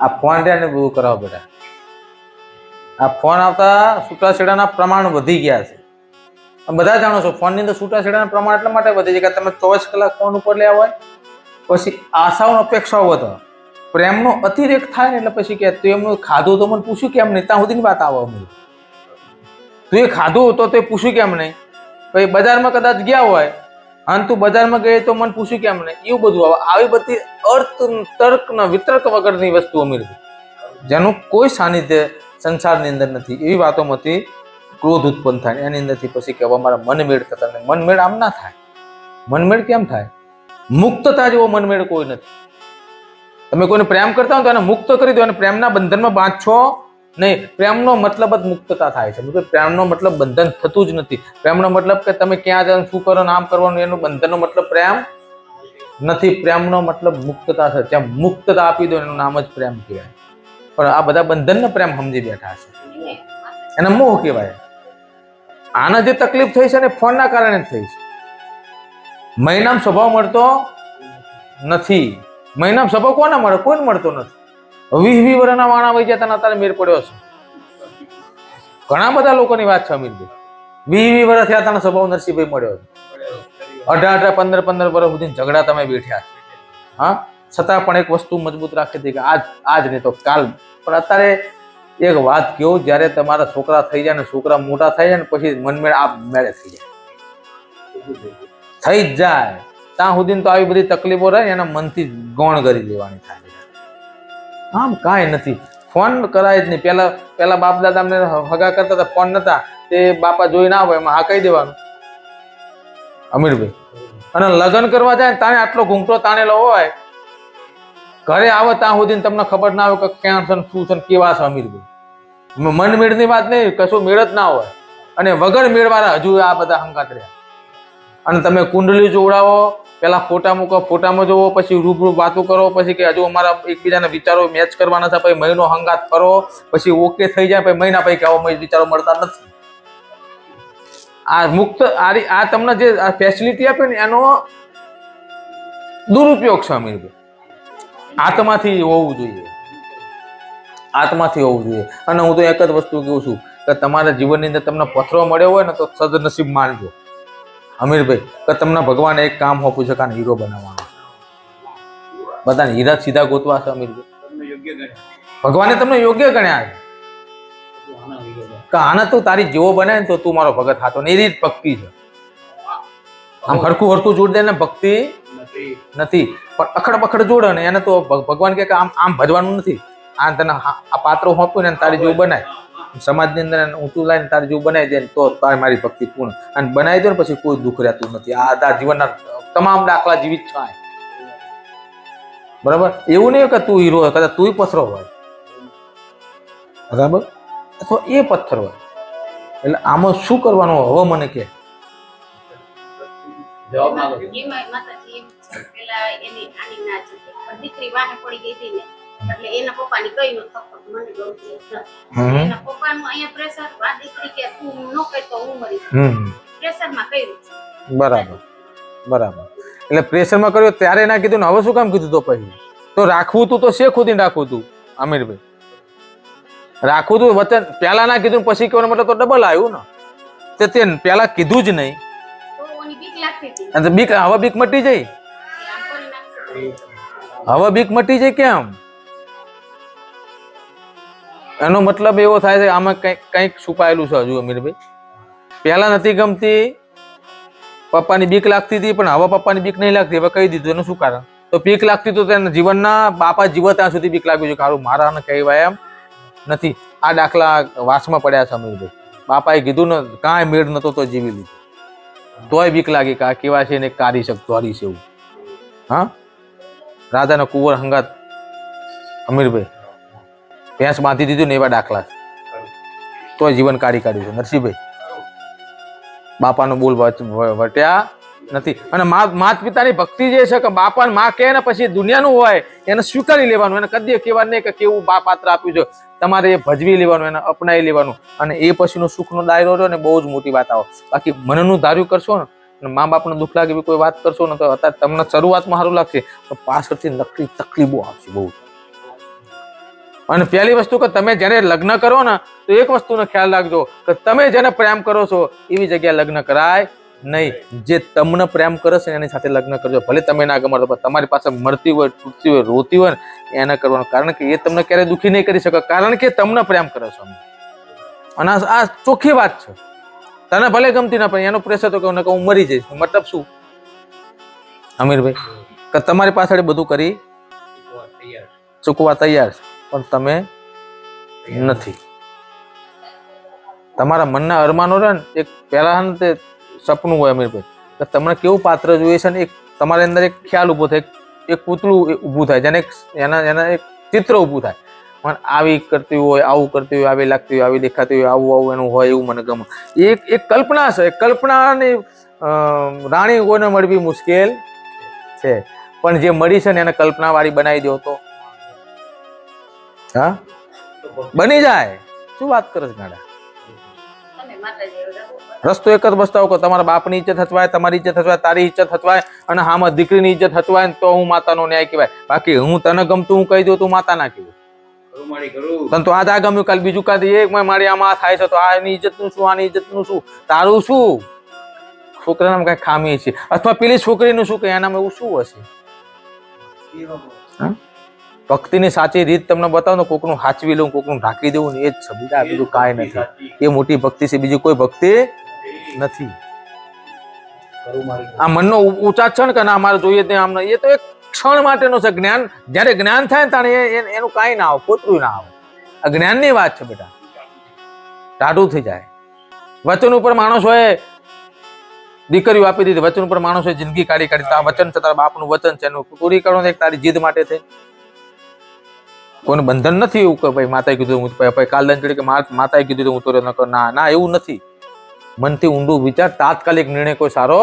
આ ફોન રહ્યા બધું કરાવો બેટા. આ ફોન આવતા છૂટાછેડાના પ્રમાણ વધી ગયા છે. બધા જાણો છો, ફોનની અંદર છૂટાછેડાના પ્રમાણ એટલા માટે વધી છે કે તમે ચોવીસ કલાક ફોન ઉપર લેવા હોય, પછી આશાઓને અપેક્ષાઓ વધે પ્રેમનો અતિરેક થાય એટલે પછી કે તું એમનું ખાધું તો મને પૂછ્યું કેમ નહીં? ત્યાં સુધીની વાત આવવા મળી તું એ ખાધું તો તે પૂછ્યું કેમ નહીં? પછી બજારમાં કદાચ ગયા હોય અને તું બજારમાં ગઈ તો મને પૂછ્યું કેમ ને એવું બધું. આવે આવી બધી અર્થ, તર્ક વિતર્ક વગરની વસ્તુઓ મળી જેનું કોઈ સાનિધ્ય સંસારની અંદર નથી. એવી વાતોમાંથી ક્રોધ ઉત્પન્ન થાય એની અંદરથી પછી કહેવા મારા મનમેળ થતા નહીં. મનમેળ આમ ના થાય. મનમેળ કેમ થાય? મુક્તતા જેવો મનમેળ કોઈ નથી. તમે કોઈને પ્રેમ કરતા હો તો એને મુક્ત કરી દો અને પ્રેમના બંધનમાં બાંધશો નહીં, પ્રેમનો મતલબ જ મુક્તતા થાય છે. because પ્રેમનો મતલબ બંધન થતું જ નથી. પ્રેમનો મતલબ કે તમે ક્યાં જાઓ શું કરો નામ કરવાનું, એનું બંધનનો મતલબ પ્રેમ નથી. પ્રેમનો મતલબ મુક્તતા છે. જ્યાં મુક્તતા આપી દો, એનું નામ જ પ્રેમ કહેવાય. પણ આ બધા બંધનને પ્રેમ સમજી બેઠા છે. એને મોહ કહેવાય. આના જે તકલીફ થઈ છે ને ફોનના કારણે થઈ છે. મહિનામાં સ્વભાવ મળતો નથી. મહિનામાં સ્વભાવ કોને મળે? કોઈને મળતો નથી. વીસ વીસ વર્ષના માણા વહી જતા અત્યારે મેર પડ્યો છે. ઘણા બધા લોકોની વાત છે અમીરભાઈ. વીસ વીસ વર્ષ થયા તને સ્વભાવ નરસિંહભાઈ મળ્યો છે. અઢાર અઢાર પંદર પંદર વર્ષ સુધી ઝઘડા તમે બેઠ્યા હા? છતાં પણ એક વસ્તુ મજબૂત રાખી હતી કે આજ આજ નહીં તો કાલ. પણ અત્યારે એક વાત કહો, જ્યારે તમારા છોકરા થઈ જાય ને છોકરા મોટા થઈ જાય ને પછી મનમેળ આપ મેળે થઈ જાય. થઈ જ જાય. ત્યાં સુધી તો આવી બધી તકલીફો રહે એના મનથી ગૌણ કરી લેવાની થાય. આમ કાંઈ નથી. ફોન કરાય જ નહીં. પહેલા પહેલા બાપ દાદા અમને હગા કરતા હતા, ફોન નતા. તે બાપા જોઈ ના હોય એમાં હા કહી દેવાનું. અમીરભાઈ, અને લગ્ન કરવા જાય ને તાણે આટલો ઘૂંઘટો તાણેલો હોય, ઘરે આવે ત્યાં સુધી તમને ખબર ના આવે કે ક્યાં છે શું છે કેવા છે અમીરભાઈ. મન મેળની વાત નહીં, કશું મેળ જ ના હોય. અને વગર મેળવાળા હજુ આ બધા હંગાત રહ્યા. અને તમે કુંડલી જોડાવો પેલા ફોટા મૂકો, ફોટામાં જોવો પછી રૂબરૂ વાતો કરો, પછી કે હજુ અમારા એકબીજાના વિચારો મેચ કરવાના છે, પછી મહિનો હંગાત કરો, પછી ઓકે થઈ જાય, પછી મહિના પછી આવા વિચારો મળતા નથી. આ મુક્ત આ આ તમને જે ફેસિલિટી આપે ને, એનો દુરુપયોગ છે અમીરભાઈ. આત્માથી હોવું જોઈએ. આત્માથી હોવું જોઈએ. અને હું તો એક જ વસ્તુ કહું છું કે તમારા જીવનની અંદર તમને પથરો મળ્યો હોય ને, તો સદનસીબ માનજો. અમીરભાઈ કે તમને ભગવાને એક કામ હોપું છે કાન હીરો બનાવવાનો બધાને હીરા સીધા ગોતવા છે અમીરભાઈ? ભગવાને તમને યોગ્ય ગણ્યા છે? કે આને તું તારી જેવો બનાય ને તો તું મારો ભગત હાથો ને એ રીત ભક્તિ છે. આમ હરખું હરખું જોડ દે ને ભક્તિ નથી. પણ અખડ બખડ જોડે ને એને તો ભગવાન કે આમ આમ ભજવાનું નથી. આ તને આ પાત્રો હોપ્યું ને તારી જેવું બનાય. સમાજની અંદર ઊંચું લાઈને તારે જેવું બનાવી દે ને તો તારે મારી ભક્તિ પૂર્ણ. અને બનાવી દો ને પછી કોઈ દુઃખ રહેતું નથી. આ તારા જીવનના તમામ દાખલા જીવિત છે બરાબર? એવું નહીં કે તું હીરો હોય કદાચ તું પથરો હોય. બરાબર? અથવા એ પથ્થર હોય. એટલે આમાં શું કરવાનું હવે મને કે? જવાબ માંગો દીકરી વાહે પડી ગઈ હતી ને. એટલે એના પપ્પાની નો થપ્પડ મને. હમ. એના પપ્પાનું અહીંયા પ્રેશર આ દીકરી કે તું ન કહે તો હું મરી હમ. પ્રેશરમાં કર્યું. બરાબર. બરાબર. એટલે પ્રેશરમાં કર્યો ત્યારે ના કીધું ને હવે શું કામ કીધું તો પછી? તો રાખવું તું તો શેખ સુધી રાખવું તું આમિરભાઈ રાખવું તું વચન પહેલા ના કીધું પછી કહેવાનો મતલબ તો ડબલ આવ્યું ને. તે તે પહેલા કીધું જ નહીં. બીક હવે બીક મટી નાખશે. હવે બીક મટી જાય કેમ? એનો મતલબ એવો થાય છે આમાં કંઈક કંઈક છુપાયેલું છે હજુ અમીરભાઈ. પહેલાં નથી ગમતી પપ્પાની બીક લાગતી હતી, પણ હવે પપ્પાની બીક નહીં લાગતી. હવે કહી દીધું, એનું શું કારણ? તો બીક લાગતી તો તેના જીવનના બાપા જીવ ત્યાં સુધી બીક લાગ્યું છે કારું મારાને કહેવાય એમ નથી. આ દાખલા વાસમાં પડ્યા છે અમીરભાઈ. બાપાએ કીધું ને, કાંઈ મેળ નહોતો તો જીવી લીધું. તોય બીક લાગી કે આ કેવા છે ને કાઢી શકતો હારી છે એવું. હા? રાધાનો કુંવર હંગાત. અમીરભાઈ ભેંસ બાંધી દીધું ને એવા દાખલા. તો જીવન કાઢી કાઢ્યું છે. નરસિંહભાઈ, બાપાનો બોલ વટ્યા નથી. અને માત પિતાની ભક્તિ જે છે કે બાપા મા કહે ને પછી દુનિયાનું હોય, એને સ્વીકારી લેવાનું, એને કદી કહેવા નહીં કે કેવું બા પાત્ર આપ્યું છે. તમારે એ ભજવી લેવાનું, એને અપનાવી લેવાનું. અને એ પછીનો સુખનો દાયરો રહ્યો ને બહુ જ મોટી વાત આવે. બાકી મનનું ધાર્યું કરશો ને મા બાપને દુઃખ લાગે એવી કોઈ વાત કરશો ને, તો અત્યારે તમને શરૂઆતમાં સારું લાગશે. તો પાછળથી નકલી તકલીફો આવશે બહુ. અને પહેલી વસ્તુ કે તમે જેને લગ્ન કરો ને તો એક વસ્તુનો ખ્યાલ રાખજો કે તમે જેને પ્રેમ કરો છો એવી જગ્યાએ લગ્ન કરાય નહીં. જે તમને પ્રેમ કરે છે એની સાથે લગ્ન કરજો. ભલે તમે ના ગમો પણ તમારી પાસે મળતી હોય તૂટતી હોય રોતી હોય ને એને કરવાનું. કારણ કે એ તમને ક્યારેય દુઃખી નહીં કરી શકે. કારણ કે તમને પ્રેમ કરે છે અને આ આ ચોખ્ખી વાત છે. તને ભલે ગમતી ના પણ એનો પ્રેશર તો કહું ને કે હું મરી જઈશ. મતલબ શું? અમીરભાઈ કે તમારી પાછળ બધું કરી ચૂકવા તૈયાર છે. પણ તમે નથી. તમારા મનના અરમાનો રહે ને, એક પહેલા તે સપનું હોય અમીરભાઈ. કે તમને કેવું પાત્ર જોઈએ છે ને, એક તમારી અંદર એક ખ્યાલ ઊભો થાય, એક પૂતળું ઊભું થાય, જેને એના એના એક ચિત્ર ઊભું થાય. પણ આવી કરતી હોય, આવું કરતી હોય, આવી લાગતી હોય, આવી દેખાતી હોય, આવું આવું એનું હોય, એવું મને ગમે. એક એક કલ્પના છે કલ્પનાની રાણી કોઈને મળવી મુશ્કેલ છે. પણ જે મળી છે ને, એને કલ્પનાવાળી બનાવી દો તો હા? બની જાય. શું વાત કરે છે ગાડા? રસ્તો એક જ બસતા કે તમારા બાપની ઇજ્જત હચવાય તમારી ઇજ્જત હચવાય તારી ઇજ્જત હચવાય અને હામાં દીકરીની ઇજ્જત હચવાય ને તો હું માતાનો ન્યાય કહેવાય. બાકી હું તને ગમતું હું કહી દઉં તું માતા ના કહેવું તને તો આજ આ ગમ્યું કાલ બીજું કાંઈ એક મારી આમાં આ થાય છે તો આની એની ઇજ્જતનું શું આની ઇજ્જતનું શું? તારું શું? છોકરાનામાં કઈ ખામી છે અથવા પેલી છોકરીનું શું કે એનામાં એવું શું હશે? હા? ભક્તિની સાચી રીત તમને બતાવો ને કોકનું હાચવી લઉં કોકનું ઢાંકી દેવું ને એ જ છે બીજા બીજું કાંઈ નથી. એ મોટી ભક્તિ છે બીજી કોઈ ભક્તિ નથી. આ મનનો ઊંચા ક્ષણ કે ના અમારે જોઈએ તે આમ એ તો એક ક્ષણ માટેનો છે જ્ઞાન. જ્યારે જ્ઞાન થાય ને ત્યારે એનું કાંઈ ના આવે પોતરું ના આવે. આ જ્ઞાનની વાત છે બેટા. ટાઢું થઈ જાય. વચન ઉપર માણસોએ દીકરીઓ આપી દીધી. વચન ઉપર માણસોએ જિંદગી કાઢી કાઢી. આ વચન છે તારા બાપનું વચન છે એનું પૂરી કરવાનું એક તારી જીદ માટે થઈ. કોઈને બંધન નથી એવું કે ભાઈ માતાએ કીધું હું ભાઈ કાલ દંડ કે માતાએ કીધું હું તો ન કર ના ના એવું નથી. મનથી ઊંડું વિચાર તાત્કાલિક નિર્ણય કોઈ સારો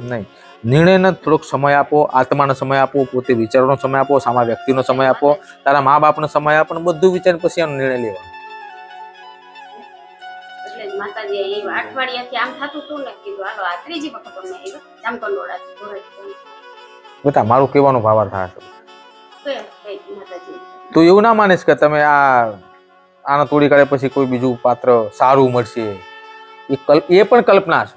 નહીં. નિર્ણયને થોડોક સમય આપો આત્માનો સમય આપો પોતે વિચારનો સમય આપો સામા વ્યક્તિનો સમય આપો તારા મા બાપનો સમય આપો બધું વિચાર પછી એનો નિર્ણય લેવા મારું કહેવાનો ભાવાર્થ થાય છે. તો એવું ના માનીશ કે તમે આ આને તોડી કાઢે પછી કોઈ બીજું પાત્ર સારું મળશે. એ એ પણ કલ્પના છે.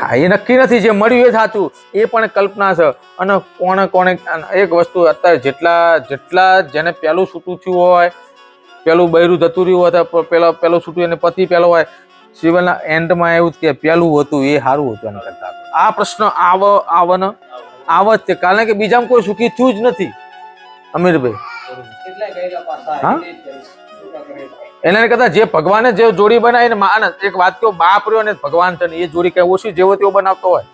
હા, એ નક્કી નથી. જે મળ્યું એ સાચું. એ પણ કલ્પના છે. અને કોણે કોણે એક વસ્તુ અત્યારે જેટલા જેટલા જેને પહેલું છૂટું થયું હોય પેલું બૈરું જતું રહ્યું હોય પેલો પેલું છૂટું એને પતિ પેલો હોય સિવિલના એન્ડમાં એવું કે પેલું હતું, એ સારું હતું એના કરતા. આ પ્રશ્ન આવ આવન આવ જ તે. કારણ કે બીજામાં કોઈ સુખી થયું જ નથી. અમીરભાઈ. હા? એના કરતા જે ભગવાને જે જોડી બનાવીને આનંદ એક વાત કહો, બાપ રહ્યો ને ભગવાન છે ને એ જોડી કઈ ઓછી જેવો તેવો બનાવતો હોય.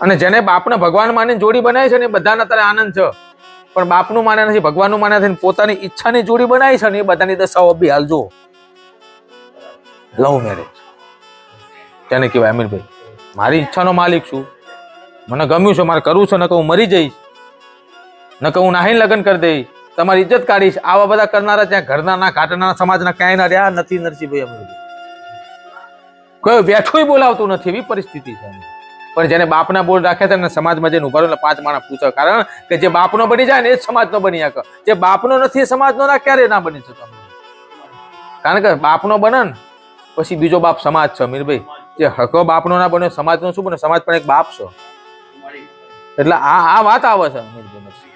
અને જેને બાપને ભગવાન માની જોડી બનાવી છે ને બધાને અત્યારે આનંદ છે. પણ બાપનું માને નથી, ભગવાનનું માને નથી ને પોતાની ઈચ્છાની જોડી બનાવી છે ને એ બધાની દશાઓ બી. હાલ જુઓ. લવ મેરેજ તેને કહેવાય, અમીરભાઈ, મારી ઈચ્છાનો માલિક છું. મને ગમ્યું છે, મારે કરવું છે ને કે હું મરી જઈશ. ન કે હું નાહીને લગ્ન કરી દઈશ તમારી ઇજ્જત કાઢીશ. આવા બધા કરનારા ત્યાં ઘરના ના ઘાટના સમાજના ક્યાંય ના રહ્યા. નથી નરસિંહભાઈ અમે કોઈ બેઠું બોલાવતું નથી. એવી પરિસ્થિતિ છે પણ જેને બાપના બોલ રાખે છે સમાજમાં જઈને ઊભા એટલે પાંચ માણા પૂછે. કારણ કે જે બાપનો બની જાય ને એ સમાજનો બની શકે. જે બાપનો નથી સમાજનો ના ક્યારે ના બની શકે કારણ કે બાપનો બને ને, પછી બીજો બાપ સમાજ છે, અમીરભાઈ. જે હકો બાપનો ના બને સમાજનો શું બને સમાજ પણ એક બાપ છે. એટલે આ આ વાત આવે છે, અમીરભાઈ.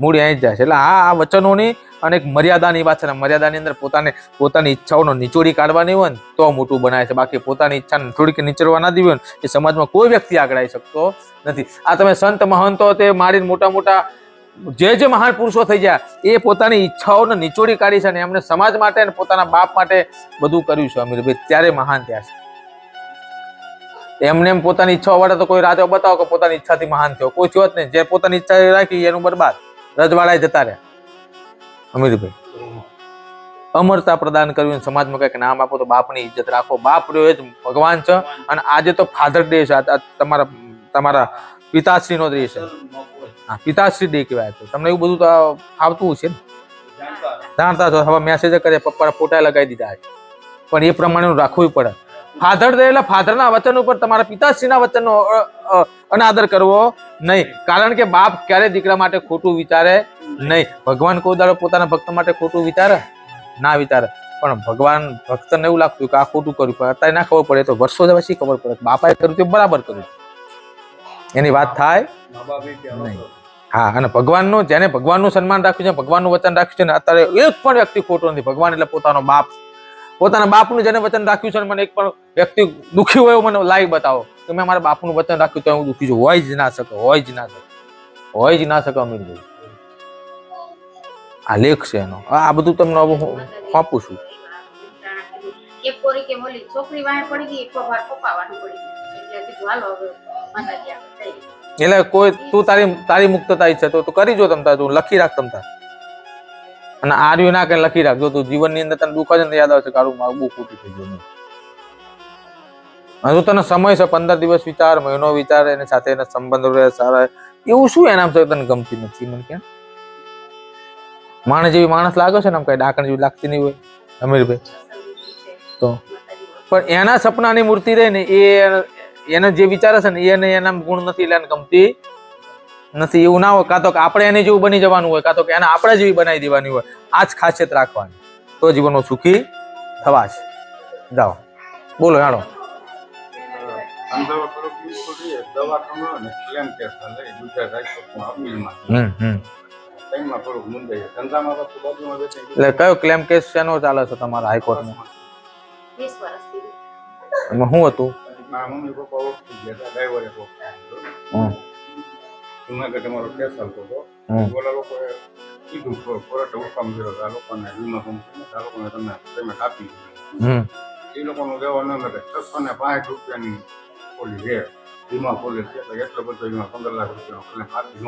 મૂળ અહીં જ જાય છે. એટલે આ વચનોની અને એક મર્યાદાની વાત છે અને મર્યાદાની અંદર પોતાને પોતાની ઈચ્છાઓનો નિચોડી કાઢવાની હોય ને, તો મોટું બનાવે છે. બાકી પોતાની ઈચ્છાને થોડીક નીચરવા ના દેવી હોય એ સમાજમાં કોઈ વ્યક્તિ આગળ આવી શકતો નથી. આ તમે સંત મહંતો તે મારીને મોટા મોટા જે જે મહાન પુરુષો થઈ ગયા, એ પોતાની ઈચ્છાઓને નિચોડી કાઢી છે ને એમણે સમાજ માટે અને પોતાના બાપ માટે બધું કર્યું છે અમીરભાઈ. ત્યારે મહાન થયા છે. એમને એમ પોતાની ઈચ્છાઓ વાળા તો કોઈ રાજા બતાવો કે પોતાની ઈચ્છાથી મહાન થયો. કોઈ થયો જ નહીં. જે પોતાની ઈચ્છા રાખી, એનું બરબાદ. રજવાડાએ જતા રહ્યા. અમીરભાઈ, અમરતા પ્રદાન કર્યું સમાજમાં કંઈક નામ આપો તો બાપની ઇજ્જત રાખો. બાપ રહ્યો એ જ ભગવાન છે અને આજે તો ફાધર ડે છે. તમારા તમારા પિતાશ્રીનો ડે છે. હા, પિતાશ્રી ડે કહેવાય છે તમને એવું બધું તો આવતું છે ને? જાણતા છો હવે મેસેજ કરે, પપ્પાના ફોટા લગાવી દીધા છે. પણ એ પ્રમાણેનું રાખવું પડે. ફાધર ડે ફાધરના વચન ઉપર તમારા પિતાશ્રીના વચનનો અનાદર કરવો નહીં. કારણ કે બાપ ક્યારે દીકરા માટે ખોટું વિચારે નહીં. ભગવાન કોઈ દાડો પોતાના ભક્ત માટે ખોટું વિચારે? ના વિચારે. પણ ભગવાન ભક્તને એવું લાગતું કે આ ખોટું કર્યું, પણ અત્યારે ના ખબર પડે તો વર્ષો પછી ખબર પડે? બાપાએ કર્યું તે બરાબર કર્યું. એની વાત થાય? નહીં. હા, અને ભગવાનનું, જેને ભગવાનનું સન્માન રાખ્યું છે, ભગવાનનું વચન રાખ્યું છે, ને અત્યારે એક પણ વ્યક્તિ ખોટો નથી. ભગવાન એટલે પોતાનો બાપ. પોતાના બાપનું જેને વચન રાખ્યું છે મને એક પણ વ્યક્તિ દુઃખી હોય મને લાઈવ બતાવો. કે મેં મારા બાપનું વચન રાખ્યું તો હું દુઃખી છું. હોય જ ના શકે હોય જ ના શકે. હોય જ ના શકે અમીરભાઈ. આ લેખ છે એનો. આ બધું તમને સોંપું છું. એક કોરી કે બોલી છોકરી વાહે પડી ગઈ એક વાર પપ્પા પડી એટલે કીધું હાલો હવે માતાજી આપણે એટલે કોઈ તું તારી તારી મુક્તતા ઈચ્છે તો તું કરી જો તમતા તું લખી રાખ તમ તાર. અને આર્યું ના કઈ લખી રાખજો. તું જીવનની અંદર તને દુઃખ જ યાદ આવશે કારું મારું બહુ ખોટું થઈ ગયું હજુ તને સમય છે, પંદર દિવસ વિચાર, મહિનો વિચાર, એની સાથે એના સંબંધો રહે, સારા એવું શું એના તને ગમતી નથી મને ક્યાં માણસ જેવી માણસ લાગે છે ને આમ કઈ ડાકણ જેવી લાગતી નહીં હોય, અમીરભાઈ? તો? પણ એના સપનાની મૂર્તિ રહી ને એ એને જે વિચારે છે ને એને એના ગુણ નથી એટલે ગમતી નથી એવું ના હોય. કાં તો કે આપણે એની જેવું બની જવાનું હોય કાં તો કે એને આપણે જેવી બનાવી દેવાની હોય. આ જ ખાસિયત રાખવાની. તો જીવનમાં સુખી થવાશે. જાઓ. બોલો હેડો. એટલે કયો ક્લેમ કેસ શેનો ચાલે છે તમારા હાઈકોર્ટમાં એમાં શું હતું? જુનાગઢ અમારો કેસ હાલતો હતો. ઓલા લોકોએ કીધું કોર્ટે હુકમ કર્યો આ લોકોને વીમા કંપની આ લોકોને તમે પેમેન્ટ આપી એ લોકોનો દેવા ન લાગે છસો ને પાંચ રૂપિયાની પોલી છે વીમા પોલિસી એટલે એટલો બધો વીમા પંદર લાખ રૂપિયાનો claim આપી ન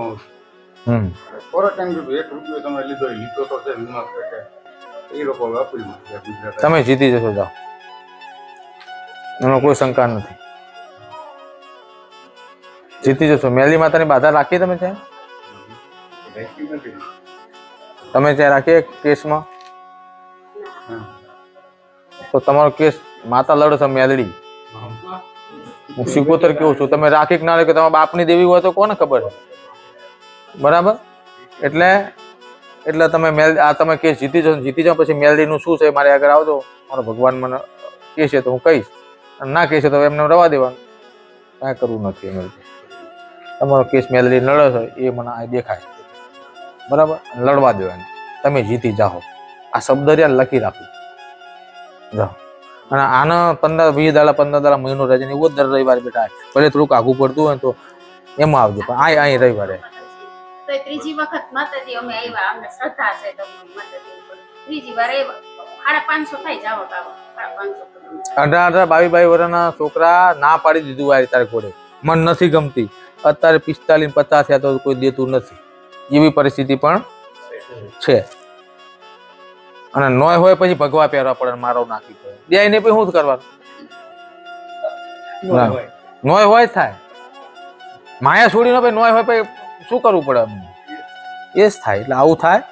કોર્ટ એમ કીધું એક રૂપિયો તમે લીધો એ લીધો તો છે વીમા પેટે એ લોકો ગુજરાત તમે જીતી જશો જાઓ. એમાં કોઈ શંકા નથી. જીતી જશો. મેલી માતાની બાધા રાખી તમે ત્યાં તમે ત્યાં રાખીએ કેસમાં? તો તમારો કેસ માતા લડશે મેલડી. હું સિકોતર કેવું છું. તમે રાખી ના રાખી, તમારા બાપની દેવી હોય તો કોને ખબર? બરાબર? એટલે એટલે તમે મેલ આ તમે કેસ જીતી જાઓ જીતી જાઓ, પછી મેલડીનું શું છે મારે આગળ આવજો. મારો ભગવાન મને કહેશે તો હું કહીશ. ના કહેશે તો એમને રવા દેવાનું. કાંઈ કરવું નથી એમ. તમારો કેસ મેલરી લડે છે એ મને આ દેખાય. બરાબર? લડવા દેવાનું તમે જીતી જાઓ. આ શબ્દ રહ્યા લખી રાખો. જાઓ. અને આનો પંદર વીસ દાડા પંદર દાડા મહિનો રજા ને એવો દર રવિવારે બેઠા ભલે થોડુંક આઘું પડતું હોય તો એમાં આવજો પણ આ અહીં રવિવારે. ત્રીજી વખત માતાજી અમે આવ્યા અમને શ્રદ્ધા છે. ત્રીજી વાર આવ્યા. પાંચસો થાય. અઢાર અઢાર બાવીસ બાવીસ વર્ષના છોકરા ના પાડી દીધું આ તારે ઘોડે. મન નથી ગમતી. અત્યારે પિસ્તાલીસ પચાસ થયા તો કોઈ દેતું નથી. એવી પરિસ્થિતિ પણ છે. અને ન હોય પછી ભગવા પહેરવા પડે મારો નાખી પડે બે ને પછી શું કરવાનું? નોય હોય. થાય. માયા છોડીને પછી નોય હોય પછી શું કરવું પડે એ જ થાય. એટલે આવું થાય.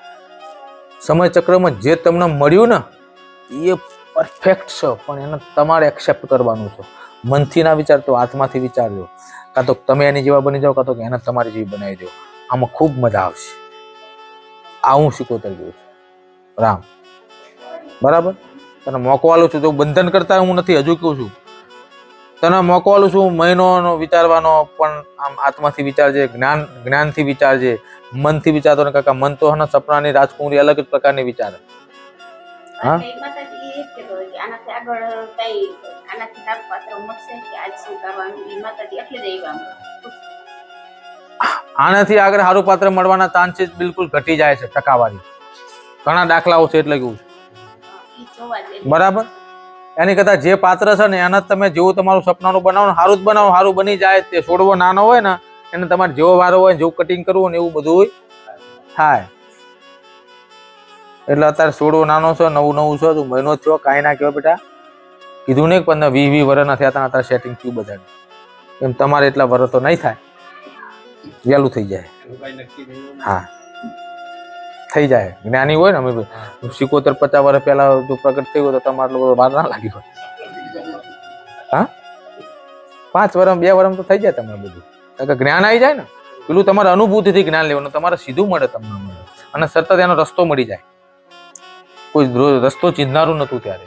સમય ચક્રમાં જે તમને મળ્યું ને એ પરફેક્ટ છે. પણ એને તમારે એક્સેપ્ટ કરવાનું છે. મનથી ના વિચારતો આત્માથી વિચારજો કાં તો તમે એની જેવા બની જાઓ, કાં તો એને તમારી જેવી બનાવી દો. આમાં ખૂબ મજા આવશે. આ હું શીખોતર ગયો છું. રામ. બરાબર? તને મોકવાલું છું તો બંધન કરતા હું નથી, હજુ કહું છું. તને મોકવાલું છું મહિનો વિચારવાનો, પણ આમ આત્માથી વિચારજે, જ્ઞાન, જ્ઞાનથી વિચારજે, મનથી વિચારતો ને કાકા, મન તો હે સપનાની રાજકુમારી અલગ જ પ્રકારની વિચારે. હા? કે આનાથી આગળ કઈ આનાથી લાભ પાત્ર મળશે કે આજ શું કરવાનું એ માતાજી એટલે જ આવ્યા આનાથી આગળ સારું પાત્ર મળવાના ચાન્સીસ બિલકુલ ઘટી જાય છે ટકાવારી. ઘણા દાખલાઓ છે એટલે કેવું બરાબર? એની કરતા જે પાત્ર છે ને એના તમે જેવું તમારું સપનાનું બનાવો સારું જ બનાવો સારું બની જાય તે છોડવો નાનો હોય ને એને તમારે જેવો વારો હોય જેવું કટિંગ કરવું ને એવું બધું થાય. એટલે અત્યારે સોળો નાનો છે નવું નવું છે તું મહિનો થયો કાંઈ ના કહેવાય બેટા. કીધું નહીં પણ પંદર વીસ વીસ વર નથી હતા અત્યારે સેટિંગ થયું બધાને. એમ તમારે એટલા વર્ષ તો નહીં થાય. વહેલું થઈ જાય. હા. થઈ જાય. જ્ઞાની હોય ને અમે સિકોતેર પચાસ વર્ષ પહેલા જો પ્રગટ થયું હોય તો તમારે લોકો વાર ના લાગી હોય. હા? પાંચ વર્ષ બે વર્ષ તો થઈ જાય તમારે બધું. કારણ કે જ્ઞાન આવી જાય ને. પેલું તમારે અનુભૂતિથી જ્ઞાન લેવાનું તમારે સીધું મળે તમને મળે અને સતત એનો રસ્તો મળી જાય. કોઈ રસ્તો ચીંધનારું નતું ત્યારે.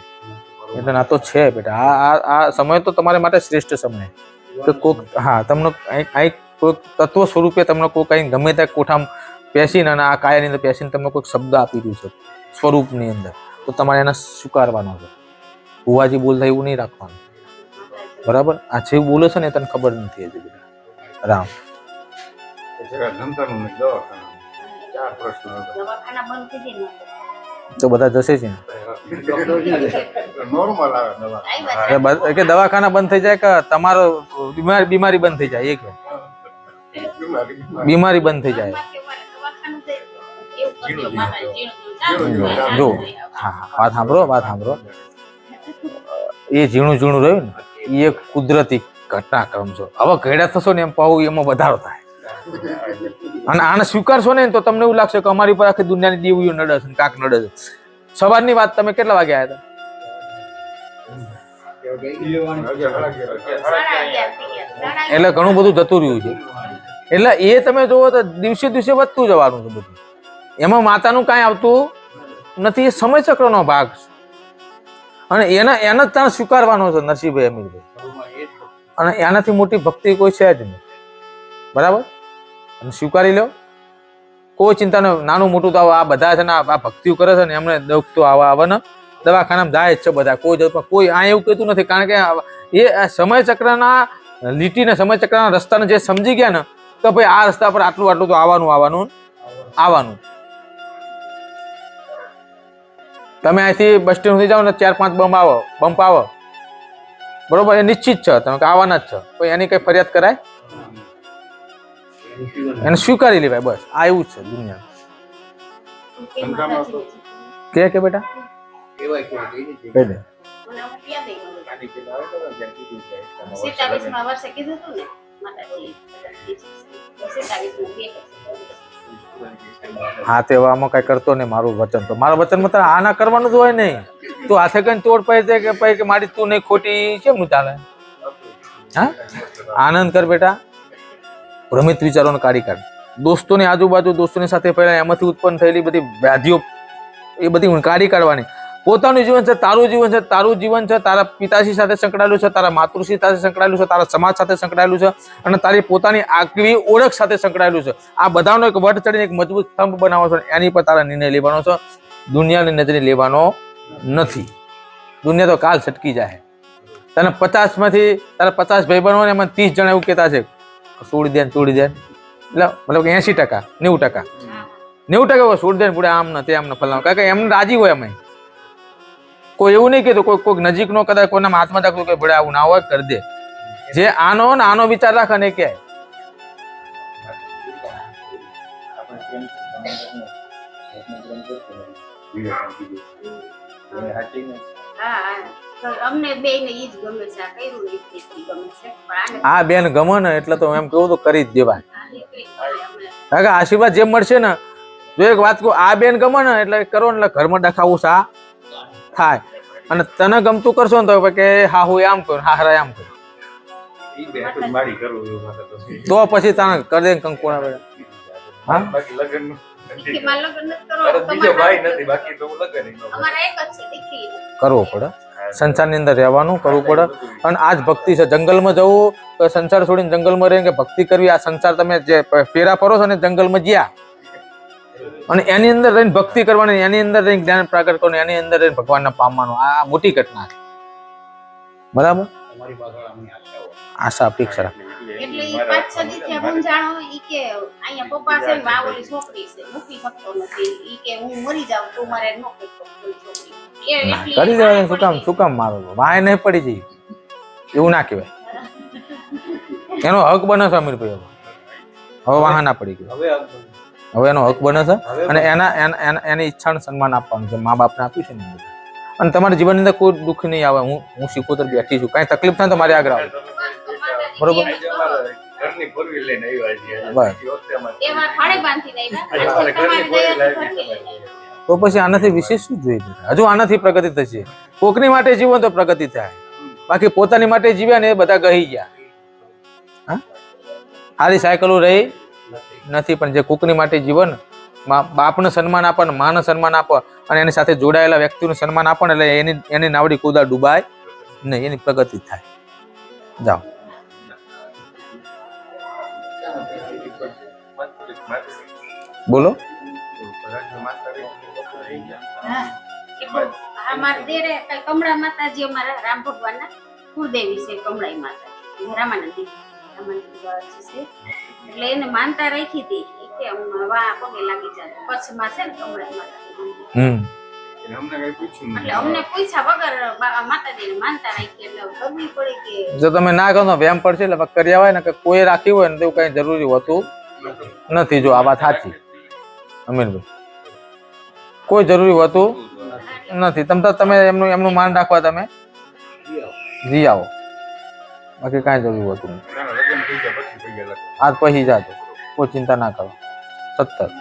એટલે ના તો છે બેટા. આ આ આ સમય તો તમારા માટે શ્રેષ્ઠ સમય. તો કોક હા તમને અહીં કોઈક તત્વ સ્વરૂપે તમને કોઈક અહીં ગમે ત્યાં કોઠામાં પેસીને અને આ કાયાની અંદર પેસીને તમને કોઈક શબ્દ આપી દીધું છે. સ્વરૂપની અંદર. તો તમારે એને સ્વીકારવાનો છે. ભુવાજી બોલતા એવું નહીં રાખવાનું. બરાબર? આ જે બોલે છે ને તને ખબર નથી હજી બેટા. રામ. જરા જમતાનું નહીં દવાખાનાનું ચાર પ્રશ્ન હતા. તો બધા જશે છે કે દવાખાના બંધ થઈ જાય કે તમારો બીમારી બીમારી બંધ થઈ જાય એ કે બીમારી બંધ થઈ જાય. જો હા હા, વાત સાંભળો વાત સાંભળો. એ ઝીણું ઝીણું રહ્યું ને એ એક કુદરતી ઘટનાક્રમ છે. હવે ઘેડા થશો ને એમ પાવું એમાં વધારો થાય. અને આને સ્વીકારશો ને તો તમને એવું લાગશે કે અમારી પર આખી દુનિયાની દેવીઓ નડે છે કાંક નડે છે. સવારની વાત તમે કેટલા વાગે આવ્યા હતા? એટલે ઘણું બધું જતું રહ્યું છે. એટલે એ તમે જોવો તો દિવસે દિવસે વધતું જવાનું છે બધું. એમાં માતાનું કાંઈ આવતું નથી, એ સમય ચક્રનો ભાગ છે. અને એના, એને જ ત્યાં સ્વીકારવાનો છે નરસિંહભાઈ અમીરભાઈ. અને એનાથી મોટી ભક્તિ કોઈ છે જ નહીં. બરાબર? સ્વીકારી લો કોઈ ચિંતા નહીં નાનું મોટું તો આ બધા છે ને, આ ભક્તિઓ કરે છે ને, એમને દુઃખ તો આવા આવે ને. દવાખાનામાં જાય જ છે બધા, કોઈ કોઈ આ એવું કહેતું નથી, કારણ કે એ આ સમય ચક્રના લીટીને સમયચક્રના રસ્તાને જે સમજી ગયા ને, તો ભાઈ આ રસ્તા પર આટલું આટલું તો આવવાનું આવવાનું આવવાનું. તમે અહીંથી બસ સ્ટેન્ડ સુધી જાઓ ને, ચાર પાંચ બમ્પ આવો બમ્પ આવો. બરોબર, એ નિશ્ચિત છે, તમે આવવાના જ છે. કોઈ એની કંઈ ફરિયાદ કરાય? એને સ્વીકારી લેવાય બસ. આ એવું જ છે દુનિયા કે કે બેટા? કહી દે. હા તે આમાં કઈ કરતો નહીં મારું વચન. તો મારું વચન મતલબ આ ના કરવાનું જ હોય નહીં. તું હાથે કઈ તોડ પાય છે કે પછી કે મારી તું નહીં ખોટી કેમ નું ચાલે? હા? આનંદ કર બેટા. ભ્રમિત વિચારોને કાઢી કાઢ દોસ્તોની આજુબાજુ દોસ્તોની સાથે પહેલાં એમાંથી ઉત્પન્ન થયેલી બધી વ્યાધિઓ, એ બધી કાઢી કાઢવાની. પોતાનું જીવન છે, તારું જીવન છે, તારું જીવન છે, તારા પિતાશ્રી સાથે સંકળાયેલું છે, તારા માતૃશ્રી સાથે સંકળાયેલું છે, તારા સમાજ સાથે સંકળાયેલું છે, અને તારી પોતાની આગવી ઓળખ સાથે સંકળાયેલું છે. આ બધાનો એક વટ ચડીને એક મજબૂત સ્તંભ બનાવો છે, એની પર તારા નિર્ણય લેવાનો છે. દુનિયાની નજરે લેવાનો નથી. દુનિયા તો કાલ છટકી જાય તને પચાસમાંથી, તારા પચાસ ભાઈ બનો એમાં ત્રીસ જણા એવું કહેતા છે. છોડી દે ને છોડી દે એટલે મતલબ કે એસી ટકા, નેવું ટકા. નેવું ટકા છોડી દે પૂરે આમ ને તે આમ ને ફલાણું. કારણ કે એમને રાજી હોય અમે. કોઈ એવું નહીં કીધું કોઈ કોઈક નજીકનો કદાચ કોઈના હાથમાં રાખતું કે ભલે આવું ના હોય, કરી દે. જે આનો ને આનો વિચાર રાખે ને કે હા હા. જ આ જ બેન ગમે ને એટલે તો એમ કેવું તો કરી જ દેવાય. કે આશીર્વાદ જેમ મળશે ને જો એક વાત કહું આ બેન ગમે ને એટલે કરો ને એટલે ઘરમાં ડખાવું સા થાય. અને તને ગમતું કરશો ને તો કે હા હું આમ કરું હા હરા આમ કરું. તો પછી તને કરી દે કંકુણા બેટા હા? દીકરીમાં લગ્ન નથી કરવા અમારા એક જ છે દીકરી. કરવું પડે. સંસારની અંદર રહેવાનું કરવું પડે. અને આ જ ભક્તિ છે. જંગલમાં જવું તો સંસાર છોડીને જંગલમાં રહીને કે ભક્તિ કરવી આ સંસાર તમે જે ફેરા ફરો છો ને જંગલમાં ગયા અને એની અંદર રહીને ભક્તિ કરવાની એની અંદર રહીને જ્ઞાન પ્રાગટ કરવાનું એની અંદર રહીને ભગવાનને પામવાનું. આ મોટી ઘટના છે. બરાબર? આશા અપેક્ષા. એટલે ઈ પાંચ છ દી થયા સમજાણો ઈ કે અહીંયા પપ્પા છે ને ઓલી છોકરી છે મૂકી શકતો નથી. ઈ કે હું મરી જાઉં તું મારે ન છોકરી. કરી દેવાનું શું કામ શું કામ મારો? વાય નહીં પડી જઈ એવું ના કહેવાય. એનો હક બને છે અમીરભાઈ હવે. હવે વાહ ના પડી ગયો હવે એનો હક બને છે. અને એના એના- એના- એની ઈચ્છાનું સન્માન આપવાનું છે. મા બાપને આપ્યું છે ને અને તમારા જીવનની અંદર કોઈ દુઃખ નહીં આવે. હું હું શીખોતર બેઠી છું. કાંઈ તકલીફ થાય તો મારે આગળ આવે. બરોબર. લઈને આવ્યા. તો પછી આનાથી વિશેષ શું જોઈએ હજુ આનાથી પ્રગતિ થશે. કોકની માટે જીવો તો પ્રગતિ થાય. બાકી પોતાની માટે જીવ્યા ને એ બધા ગહી ગયા. હા? સારી સાયકલો રહી નથી પણ જે કોકની માટે જીવન મા- બાપને સન્માન આપો ને માનું સન્માન આપો અને એની સાથે જોડાયેલા વ્યક્તિનું સન્માન આપો ને એટલે એની એની નાવડી કુદા ડૂબાય નહીં એની પ્રગતિ થાય. જાઓ. બોલો. કમળા માતાજી અમારા રામ ભગવાનના કુળદેવી છે કમળાઈ માતાજી રામાનંદી રામાનંદી બાવાજી છે એટલે એને માનતા રાખી હતી કે વા પગે લાગી જાય કચ્છમાં છે ને કમળાઈ જો તમે ના કહો વેમ પડશે એટલે કર્યા હોય ને કે કોઈ રાખ્યું હોય ને તેવું કઈ જરૂરી હોતું નથી. જો આ વાત સાચી. અમીરભાઈ કોઈ જરૂરી હોતું નથી. તમ તાર તમે એમનું એમનું માન રાખવા તમે. જી આવો. બાકી કાંઈ જરૂરી હોતું નથી. એના લગ્ન થઈ ગયા પછી થઈ ગયા લગ્ન. આજ પછી જાજો. કોઈ ચિંતા ના કરો. સત્તર.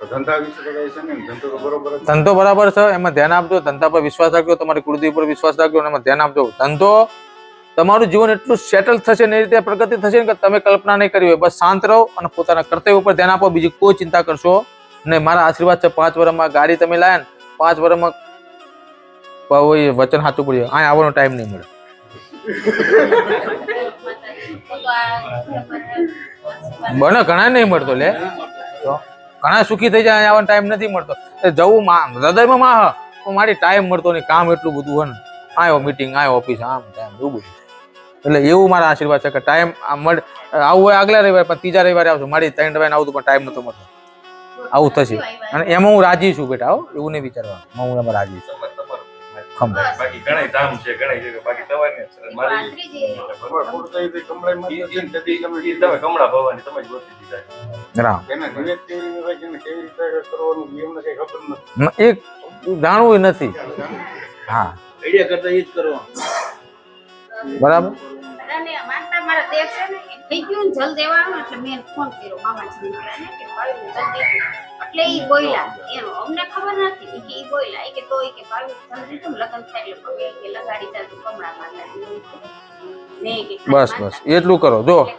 તો ધંધા વિશે તો કઈ છે ને ધંધો તો બરોબર જ ધંધો બરાબર છે, એમાં ધ્યાન આપજો. ધંધા પર વિશ્વાસ રાખજો, તમારી કુળદેવી પર વિશ્વાસ રાખજો અને એમાં ધ્યાન આપજો. ધંધો તમારું જીવન એટલું સેટલ થશે ને રીતે પ્રગતિ થશે કે તમે કલ્પના નહીં કરી હોય. બસ શાંત રહો અને પોતાના કર્તવ્ય ઉપર ધ્યાન આપો. બીજી કોઈ ચિંતા કરશો નહીં. મારા આશીર્વાદ છે પાંચ વર્ષમાં ગાડી તમે લાયા ને પાંચ વર્ષમાં વચન સાચું પડ્યું આ આવવાનો ટાઈમ નહીં મળે. બને ઘણા નહીં મળતો લે. ઘણા સુખી થઈ જાય, આવવાનો ટાઈમ નથી મળતો. જવું હૃદયમાં માં મારી ટાઈમ મળતો નહીં. કામ એટલું બધું હોય ને. આયો મીટિંગ આયો ઓફિસ આમ ટાઈમ એવું બધું. એટલે એવું મારા આશીર્વાદ છે કે ટાઈમ મળ આવું હોય આગલા રવિવારે પણ ત્રીજા રવિવારે આવશું મારી ત્રણ રવિવારે આવતું પણ ટાઈમ નતો મળતો. આવું થશે. અને એમાં હું રાજી છું બેટા હો. એવું નહીં વિચારવા હું એમાં રાજી છું. બાકી ઘણા ધામ છે ઘણા છે. તમારે કમળા ભવાની તમે ગોતી દીધા એક જાણવું નથી. હા. આઈડિયા કરતા એ જ કરવાનું. બરાબર? બસ બસ એટલું કરો. જો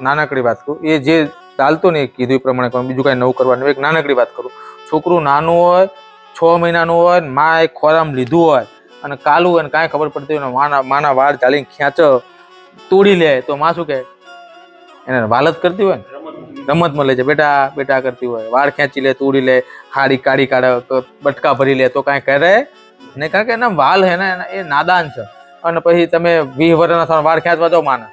નાનકડી વાત કરું. એ જે ચાલતું ને કીધું એ પ્રમાણે કરું. બીજું કાંઈ નવું કરવાનું એક નાનકડી વાત કરું. છોકરું નાનું હોય છ મહિનાનું હોયમાં એક ખોરામ લીધું હોય અને કાલું અને કાંઈ ખબર પડતી હોય ને માના માના વાળ ચાલીને ખેંચ તોડી લે તો માં શું કહે એને વાલત કરતી હોય ને? રમતમાં મળે છે. બેટા બેટા કરતી હોય. વાળ ખેંચી લે તોડી લે હાડી કાઢી કાઢે તો બટકા ભરી લે તો કાંઈ કરે ને કારણ કે એના વાલ હે ને એ નાદાન છે. અને પછી તમે વીસ વર્ષના વાળ ખેંચવા જાઓ માના.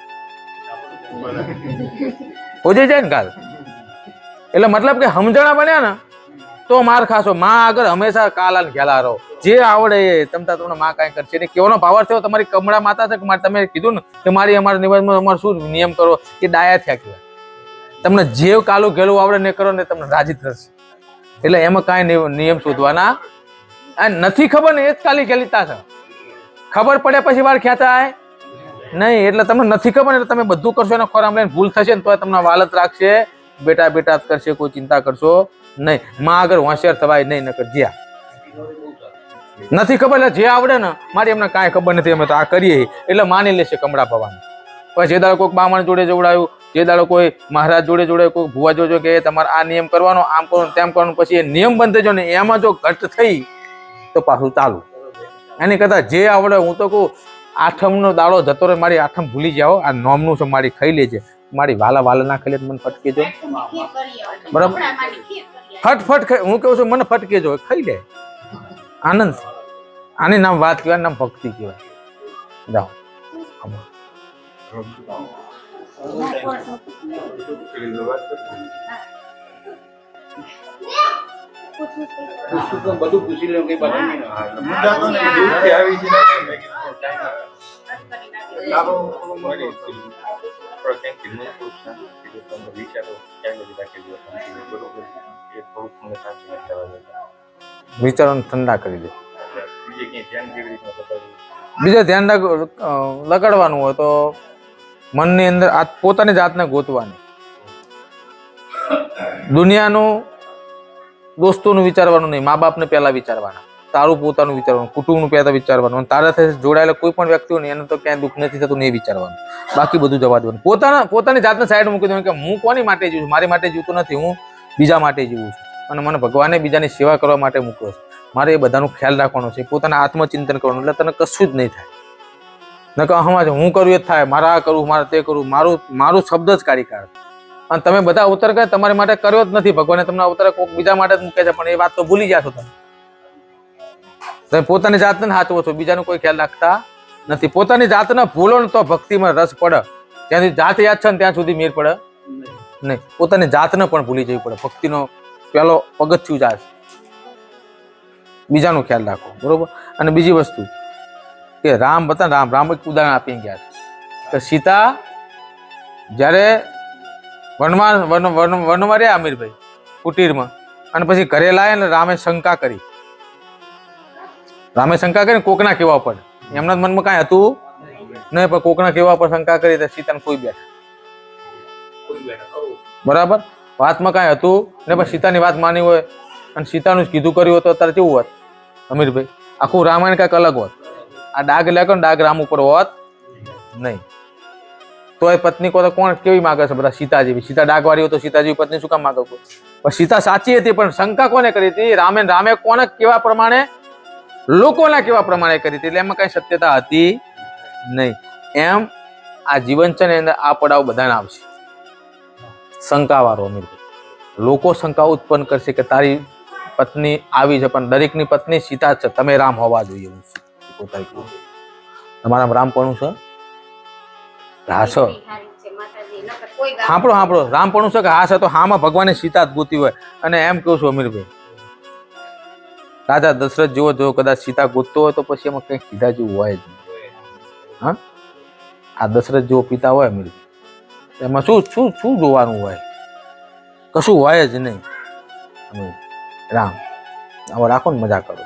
હોજે જાય ને કાલ. એટલે મતલબ કે સમજણા બન્યા ને તો માર ખાશો. માં આગળ હંમેશા કાલા ને ઘેલા રહો. જે આવડે એ. તમતા તમને માં કાંઈ કરશે ને કેવાનો પાવર થયો, તમારી કમળા માતા છે કે તમે કીધું ને કે મારી અમારા નિવાસમાં અમારો શું નિયમ કરો? કે ડાયા થયા કહેવાય. તમને જે કાલું ઘેલું આવડે ને કરો ને તમને રાજી થશે. એટલે એમાં કાંઈ નિયમ શોધવાના આ નથી ખબર ને, એ જ કાલી ઘેલીતા છે ખબર પડે પછી વાર ખેંચાય નહીં, એટલે તમને નથી ખબર એટલે તમે બધું કરશો અને ખોરામ લઈને ભૂલ થશે ને, તો તમને વાલત રાખશે. બેટા બેટા જ કરશે, કોઈ ચિંતા કરશો. નહીં માં આગળ હોશિયાર થવાય નહીં નકર જ્યાં. નથી ખબર એટલે જે આવડે ને મારી એમને કાંઈ ખબર નથી અમે તો આ કરીએ એટલે માની લેશે કમળા ભવાનું. પછી જે દાડો કોઈક બામણ જોડે જોડાયું જે દાડો કોઈ મહારાજ જોડે જોડે કોઈ ભુવા જોજો કે તમારે આ નિયમ કરવાનો આમ કરવાનું તેમ કરવાનું પછી એ નિયમ બંધ થઈ ને એમાં જો ઘટ થઈ તો પાછું ચાલુ. એની કરતા જે આવડે હું તો કહું આઠમનો દાડો જતો રહે મારી આઠમ ભૂલી જાઓ આ નોમનું છે મારી ખાઈ લેજે. મારી વાલા વાલા ના ખાઈ લે મને ફટકી જો. બરાબર. ફટફટ હું કહું છું, મને ફટકે જો ખાઈ લે. આનંદ. આની નામ વાત કહેવાય, નામ ભક્તિ કહેવાય. જાઓ. બધું પૂછી લે કઈ આવી છે મન થોડુંક મને શાંતિ નથી દેતા. વિચારોને ઠંડા કરી દે. બીજે ધ્યાન લગાડવાનું હોય તો મનની અંદર આ પોતાની જાતને ગોતવાની. દુનિયાનું દોસ્તોનું વિચારવાનું નહીં મા બાપને પહેલા વિચારવાના. તારું પોતાનું વિચારવાનું કુટુંબનું પહેલા વિચારવાનું. અને તારા સાથે જોડાયેલા કોઈ પણ વ્યક્તિ હોય ને એને તો ક્યાંય દુઃખ નથી થતું નહીં વિચારવાનું. બાકી બધું જવા દેવાનું. પોતાના પોતાની જાતને સાઈડ મૂકી દેવાનું કે હું કોની માટે જીવું છું? મારી માટે જીવતો નથી. હું બીજા માટે જીવું છું. અને મને ભગવાને બીજાની સેવા કરવા માટે મૂક્યો છે. મારે એ બધાનું ખ્યાલ રાખવાનો છે. પોતાના આત્મચિંતન કરવાનું. એટલે તને કશું જ નહીં થાય. ન કહો હમણાં હું કરું એ થાય. મારે આ કરવું મારે તે કરવું મારું મારું શબ્દ જ કાઢી કાઢ. અને તમે બધા અવતાર કરે તમારી માટે કર્યો જ નથી. ભગવાને તમને અવતાર કોઈક બીજા માટે જ મૂકે છે. પણ એ વાત તો ભૂલી ગયા તમે. તમે પોતાની જાતને સાચવો છો. બીજાનો કોઈ ખ્યાલ રાખતા નથી. પોતાની જાતને ભૂલો ને તો ભક્તિમાં રસ પડે. ત્યાંથી જાત યાદ છે ને ત્યાં સુધી મેર પડે. નહીં, પોતાની જાતને પણ ભૂલી જવી પડે. ભક્તિનો પહેલો પગથિયું જાય બીજાનો ખ્યાલ રાખો, બરોબર? અને બીજી વસ્તુ કે રામ બતા રામ રામ એક ઉદાહરણ આપી ગયા છે. કે સીતા, જ્યારે વનમાં, વન વન, વનમાં રહ્યા અમીરભાઈ, કુટીરમાં, અને પછી ઘરે લાયા ને રામે શંકા કરી. રામે શંકા કરી કોકના કેવા પર એમના મનમાં કાંઈ હતું નહીં, પણ કોકના કેવા પર શંકા કરી તો સીતાને કોઈ બેઠા. બરાબર? વાતમાં કાંઈ હતું? ને પછી સીતાની વાત માની હોય. અને સીતાનું જ કીધું કર્યું હતું, અત્યારે કેવું હોત? અમીરભાઈ, આખું રામાયણ કાંઈક અલગ હોત. આ ડાગ ને ડાગ રામ ઉપર હોત? નહીં. તો એ પત્ની કો તો કોણ કેવી માગે છે બધા સીતા જેવી સીતા ડાગવાળી હોય તો સીતા પત્ની શું કામ માગે પણ સીતા સાચી હતી, પણ શંકા કોને કરી હતી? રામે રામે કોને કેવા પ્રમાણે, લોકોના કેવા પ્રમાણે કરી હતી? એટલે એમાં કઈ સત્યતા હતી નહીં. એમ આ જીવન છે ને અંદર આ પડાવ બધાને આવશે. શંકાવાળો અમીરભાઈ લોકો શંકા ઉત્પન્ન કરશે કે તારી પત્ની આવી છે, પણ દરેકની પત્ની સીતા છે. તમે રામ હોવા જોઈએ. તમારા રામપણું છે? હા, છો. સાંભળો સાંભળો. રામપણું છે કે હા છે, તો હામાં ભગવાને સીતા જ ગોતી હોય. અને એમ કહું છું, અમીરભાઈ, રાજા દશરથ જેવો જો કદાચ સીતા ગોતતો હોય, તો પછી એમાં કંઈક સીધા જેવું હોય જ. હા? આ દશરથ જેવો પિતા હોય, અમીરભાઈ. એમાં શું શું શું જોવાનું હોય? કશું હોય જ નહીં. રામ, આવો રાખો ને મજા કરો.